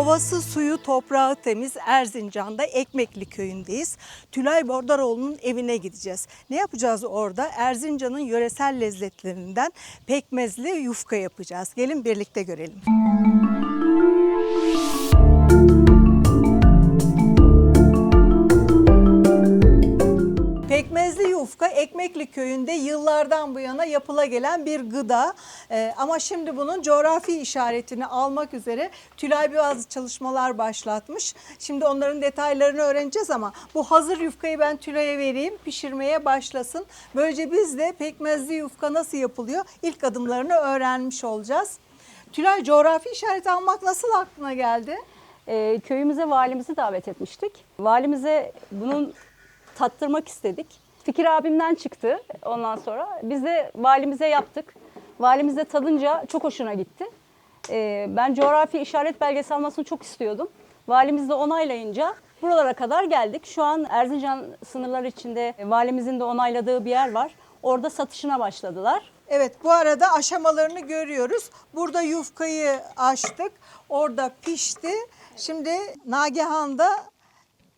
Havası, suyu, toprağı temiz Erzincan'da Ekmekli köyündeyiz. Tülay Bordaroğlu'nun evine gideceğiz. Ne yapacağız orada? Erzincan'ın yöresel lezzetlerinden pekmezli yufka yapacağız. Gelin birlikte görelim. Pekmezli Ekmekli köyünde yıllardan bu yana yapıla gelen bir gıda. Ee, ama şimdi bunun coğrafi işaretini almak üzere Tülay bazı çalışmalar başlatmış. Şimdi onların detaylarını öğreneceğiz ama bu hazır yufkayı ben Tülay'a vereyim pişirmeye başlasın. Böylece biz de pekmezli yufka nasıl yapılıyor ilk adımlarını öğrenmiş olacağız. Tülay coğrafi işareti almak nasıl aklına geldi? Ee, köyümüze valimizi davet etmiştik. Valimize bunun tattırmak istedik. Fikir abimden çıktı ondan sonra. Biz de valimize yaptık. Valimiz de tadınca çok hoşuna gitti. Ee, ben coğrafi işaret belgesi almasını çok istiyordum. Valimiz de onaylayınca buralara kadar geldik. Şu an Erzincan sınırları içinde valimizin de onayladığı bir yer var. Orada satışına başladılar. Evet bu arada aşamalarını görüyoruz. Burada yufkayı açtık. Orada pişti. Şimdi Nagihan da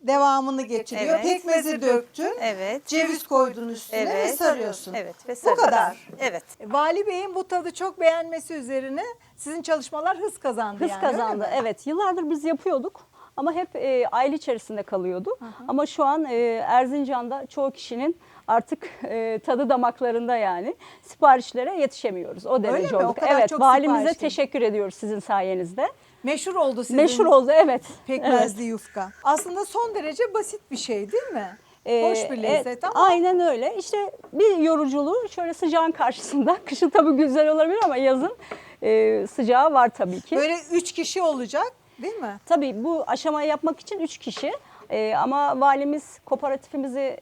devamını getiriyor. Evet. Pekmezi döktün. Evet. Ceviz koydun üstüne ve Evet. sarıyorsun. Evet ve Bu sarıyoruz. kadar. Evet. Vali Bey'in bu tadı çok beğenmesi üzerine sizin çalışmalar hız kazandı Hız yani. öyle kazandı. Evet, yıllardır biz yapıyorduk ama hep e, aile içerisinde kalıyordu. Ama şu an e, Erzincan'da çoğu kişinin artık e, tadı damaklarında yani siparişlere yetişemiyoruz. O derece mi? O kadar evet, çok valimize sipariş teşekkür ediyoruz sizin sayenizde. Meşhur oldu sizin Meşhur oldu evet. pekmezli yufka. Aslında son derece basit bir şey değil mi? Ee, Hoş bir e, lezzet ama Aynen öyle. İşte bir yoruculuğu şöyle sıcağın karşısında. Kışın tabii güzel olabilir ama yazın e, sıcağı var tabii ki. böyle üç kişi olacak değil mi? Tabii bu aşamayı yapmak için 3 kişi Ee, ama valimiz kooperatifimizi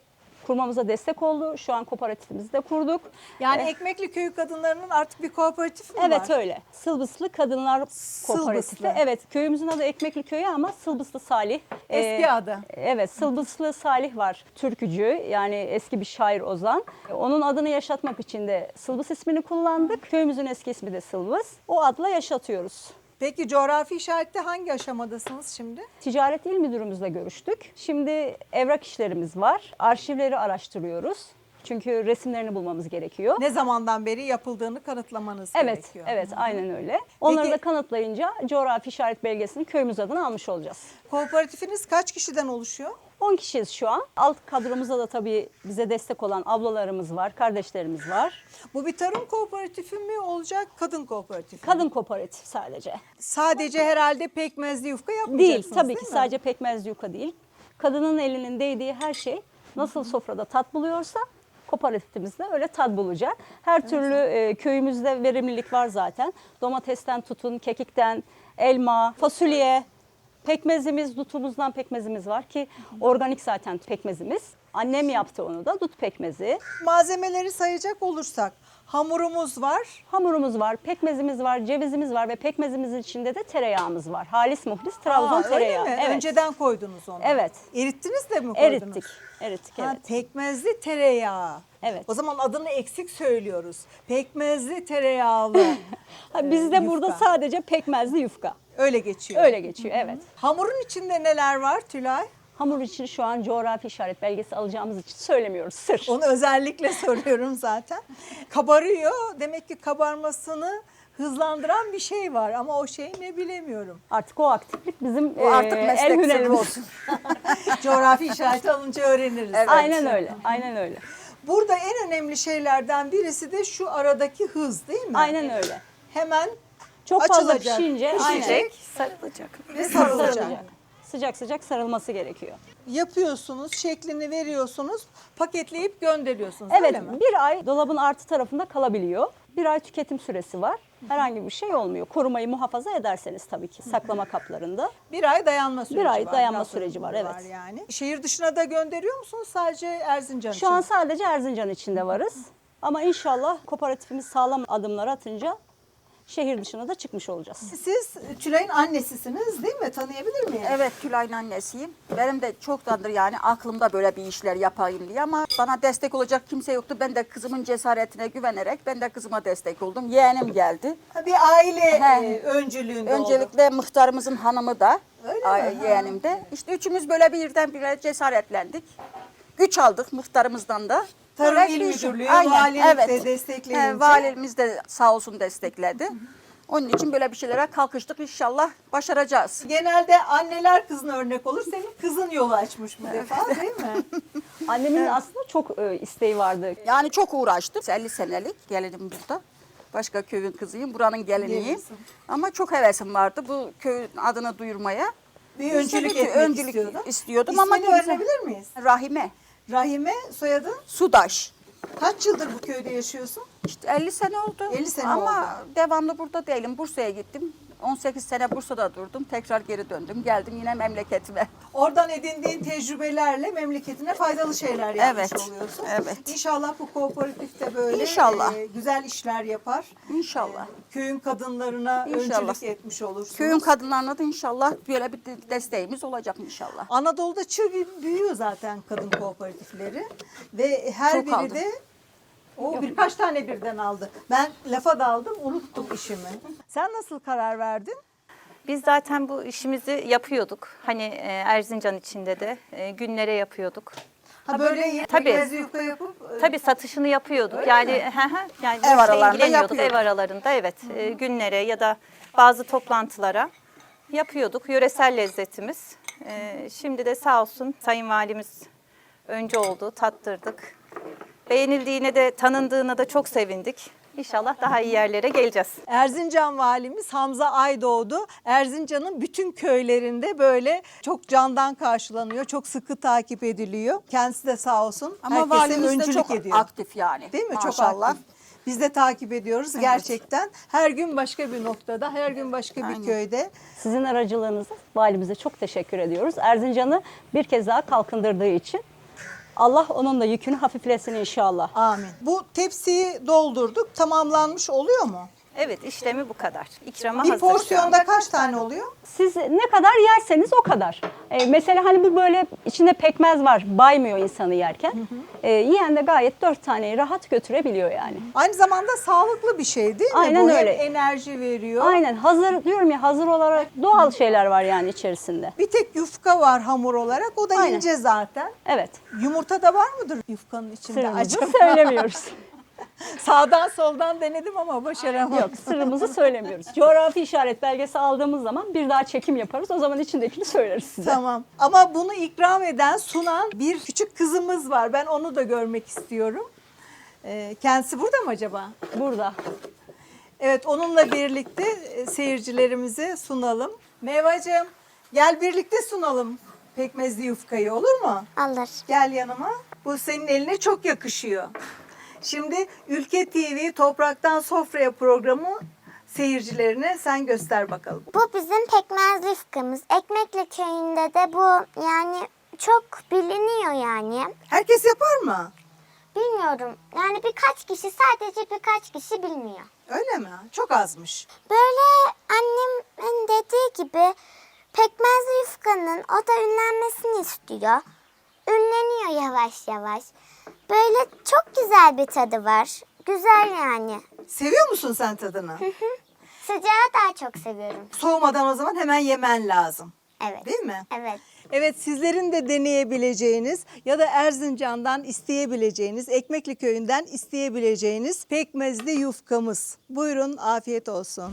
kurmamıza destek oldu. Şu an kooperatifimizi de kurduk. Yani Eh, Ekmekli Köyü kadınlarının artık bir kooperatif mi var? Evet öyle. Sılbıslı Kadınlar Kooperatifi. Sılbıslı. Evet köyümüzün adı Ekmekli Köyü ama Sılbıslı Salih. Eski Ee, adı. Evet Sılbıslı Salih var türkücü yani eski bir şair ozan. Onun adını yaşatmak için de Sılbıs ismini kullandık. Köyümüzün eski ismi de Sılbıs. O adla yaşatıyoruz. Peki coğrafi işarette hangi aşamadasınız şimdi? Ticaret İl Müdürümüzle görüştük. Şimdi evrak işlerimiz var. Arşivleri araştırıyoruz. Çünkü resimlerini bulmamız gerekiyor. Ne zamandan beri yapıldığını kanıtlamanız Evet, gerekiyor. evet aynen öyle. Onları Peki- da kanıtlayınca coğrafi işaret belgesini köyümüz adına almış olacağız. Kooperatifiniz kaç kişiden oluşuyor? 10 kişiyiz şu an. Alt kadromuzda da tabii bize destek olan ablalarımız var, kardeşlerimiz var. Bu bir tarım kooperatifi mi olacak, kadın kooperatifi mi? Kadın kooperatif sadece. Sadece herhalde pekmezli yufka yapmayacaksınız Değil, tabii ki mi? sadece pekmez yuka değil. Kadının elinin değdiği her şey nasıl sofrada tat buluyorsa kooperatifimizde öyle tat bulacak. Her türlü e, köyümüzde verimlilik var zaten. Domatesten tutun, kekikten, elma, fasulye, pekmezimiz, dutumuzdan pekmezimiz var ki organik zaten pekmezimiz. Annem yaptı onu da, dut pekmezi. Malzemeleri sayacak olursak hamurumuz var. Hamurumuz var, pekmezimiz var, cevizimiz var ve pekmezimizin içinde de tereyağımız var. Halis muhlis Trabzon Aa, tereyağı. Öyle mi? Evet. Önceden koydunuz onu. Evet. Erittiniz de mi koydunuz? Erittik. Erittik Ha, evet. Pekmezli tereyağı. Evet. O zaman adını eksik söylüyoruz. Pekmezli tereyağlı. Bizde Ee, burada yufka. sadece pekmezli yufka. Öyle geçiyor. Öyle geçiyor evet. Hamurun içinde neler var Tülay? Hamur için şu an coğrafi işaret belgesi alacağımız için söylemiyoruz. Sır. Onu özellikle soruyorum zaten. Kabarıyor. Demek ki kabarmasını hızlandıran bir şey var ama o şey ne bilemiyorum. Artık o aktiflik bizim Bu artık eee, meslek el sırrı hünerimiz. olsun. Coğrafi işareti alınca öğreniriz. Aynen öyle. Aynen öyle. Burada en önemli şeylerden birisi de şu aradaki hız değil mi? Aynen öyle. Hemen Çok fazla Açılacak, pişince aynen. Pişecek, sarılacak. ve sarılacak. Sarılacak. Sıcak sıcak sarılması gerekiyor. Yapıyorsunuz, şeklini veriyorsunuz, paketleyip gönderiyorsunuz Evet öyle mi? bir ay dolabın artı tarafında kalabiliyor. Bir ay tüketim süresi var. Herhangi bir şey olmuyor. Korumayı muhafaza ederseniz tabii ki saklama kaplarında. Bir ay dayanma süreci ay var. dayanma biraz süreci var, evet. yani. Şehir dışına da gönderiyor musunuz sadece Erzincan için? Şu an sadece Erzincan içinde varız. Ama inşallah kooperatifimiz sağlam adımlar atınca şehir dışına da çıkmış olacağız. Siz Tülay'ın annesisiniz değil mi? Tanıyabilir miyim? Evet Tülay'ın annesiyim. Benim de çoktandır yani aklımda böyle bir işler yapayım diye ama bana destek olacak kimse yoktu. Ben de kızımın cesaretine güvenerek ben de kızıma destek oldum. Yeğenim geldi. Bir aile He. e, öncülüğünde oldu. Öncelikle muhtarımızın hanımı da, Öyle ay- mi? yeğenim de. İşte üçümüz böyle birdenbire cesaretlendik. Güç aldık muhtarımızdan da. Tarım Böyle İl bir iş- Müdürlüğü, valilik de destekleyince. He, valimiz de sağ olsun destekledi. Onun için böyle bir şeylere kalkıştık. İnşallah başaracağız. Genelde anneler kızına örnek olur. Senin kızın yolu açmış bu defa değil mi? Annemin aslında çok e, isteği vardı. Yani çok uğraştım. 50 senelik gelinim burada. Başka köyün kızıyım. Buranın geliniyim. Gelinsin. Ama çok hevesim vardı bu köyün adını duyurmaya. Bir İşte öncülük bir etmek öncülük istiyordum İsmini ama kimse- öğrenebilir miyiz? Rahime, Rahime soyadın? Sudaş. Kaç yıldır bu köyde yaşıyorsun? İşte 50 sene oldu. 50 sene Ama oldu. devamlı burada değilim. Bursa'ya gittim. 18 sene Bursa'da durdum. Tekrar geri döndüm. Geldim yine memleketime. Oradan edindiğin tecrübelerle memleketine faydalı şeyler yapmış Evet, oluyorsun. evet. İnşallah bu kooperatif de böyle İnşallah. e, güzel işler yapar. İnşallah. Köyün kadınlarına İnşallah. öncülük etmiş olursunuz. Köyün kadınlarına da inşallah böyle bir de- desteğimiz olacak inşallah. Anadolu'da çığ gibi büyüyor zaten kadın kooperatifleri ve her Çok biri aldım. de o birkaç tane birden aldı. Ben lafa daldım, unuttum işimi. Sen nasıl karar verdin? Biz zaten bu işimizi yapıyorduk. Hani e, Erzincan içinde de e, günlere yapıyorduk. Ha böyle Tabii. pekmez yufka yapıp e, Tabii satışını yapıyorduk. yani hı hı, yani Ev aralarında ilgileniyorduk. yapıyorduk. Ev aralarında evet. E, günlere ya da bazı toplantılara yapıyorduk. Yöresel lezzetimiz. E, şimdi de sağ olsun Sayın Valimiz önce oldu. Tattırdık. Beğenildiğine de tanındığına da çok sevindik. İnşallah daha iyi yerlere geleceğiz. Erzincan valimiz Hamza Aydoğdu Erzincan'ın bütün köylerinde böyle çok candan karşılanıyor. Çok sıkı takip ediliyor. Kendisi de sağ olsun. Ama herkese valimiz de öncülük çok ediyor. aktif yani. Değil mi? Çok Maşallah. aktif. Biz de takip ediyoruz gerçekten. Her gün başka bir noktada, her gün başka bir köyde. Sizin aracılığınızla valimize çok teşekkür ediyoruz. Erzincan'ı bir kez daha kalkındırdığı için. Allah onun da yükünü hafiflesin inşallah. Amin. Bu tepsiyi doldurduk. Tamamlanmış oluyor mu? Evet işlemi bu kadar. İkrama Bir hazır porsiyonda kaç tane oluyor? Siz ne kadar yerseniz o kadar. Ee, mesela hani bu böyle içinde pekmez var, baymıyor insanı yerken. Ee, yiyen de gayet dört taneyi rahat götürebiliyor yani. Aynı zamanda sağlıklı bir şey değil mi? Aynen Bu hem öyle. enerji veriyor. Aynen hazır diyorum ya hazır olarak doğal şeyler var yani içerisinde. Bir tek yufka var hamur olarak. O da Aynen. ince zaten. Evet. Yumurta da var mıdır yufkanın içinde Sırrımızı acaba? söylemiyoruz. Sağdan soldan denedim ama başaramadım. Yok sırrımızı söylemiyoruz. Coğrafi işaret belgesi aldığımız zaman bir daha çekim yaparız. O zaman içindekini söyleriz size. Tamam. Ama bunu ikram eden, sunan bir küçük kızımız var. Ben onu da görmek istiyorum. Ee, kendisi burada mı acaba? Burada. Evet, onunla birlikte e, seyircilerimize sunalım. Meyvacığım, gel birlikte sunalım pekmezli yufkayı olur mu? Alır. Gel yanıma. Bu senin eline çok yakışıyor. Şimdi Ülke TV Topraktan Sofraya programı seyircilerine sen göster bakalım. Bu bizim pekmezli yufkamız. Ekmekli köyünde de bu yani çok biliniyor yani. Herkes yapar mı? Bilmiyorum. Yani birkaç kişi sadece birkaç kişi bilmiyor. Öyle mi? Çok azmış. Böyle annemin dediği gibi pekmezli yufkanın o da ünlenmesini istiyor. Ünleniyor yavaş yavaş. Böyle çok güzel bir tadı var. Güzel yani. Seviyor musun sen tadını? Sıcağı daha çok seviyorum. Soğumadan o zaman hemen yemen lazım. Evet. Değil mi? Evet. Evet sizlerin de deneyebileceğiniz ya da Erzincan'dan isteyebileceğiniz, Ekmekli Köyü'nden isteyebileceğiniz pekmezli yufkamız. Buyurun afiyet olsun.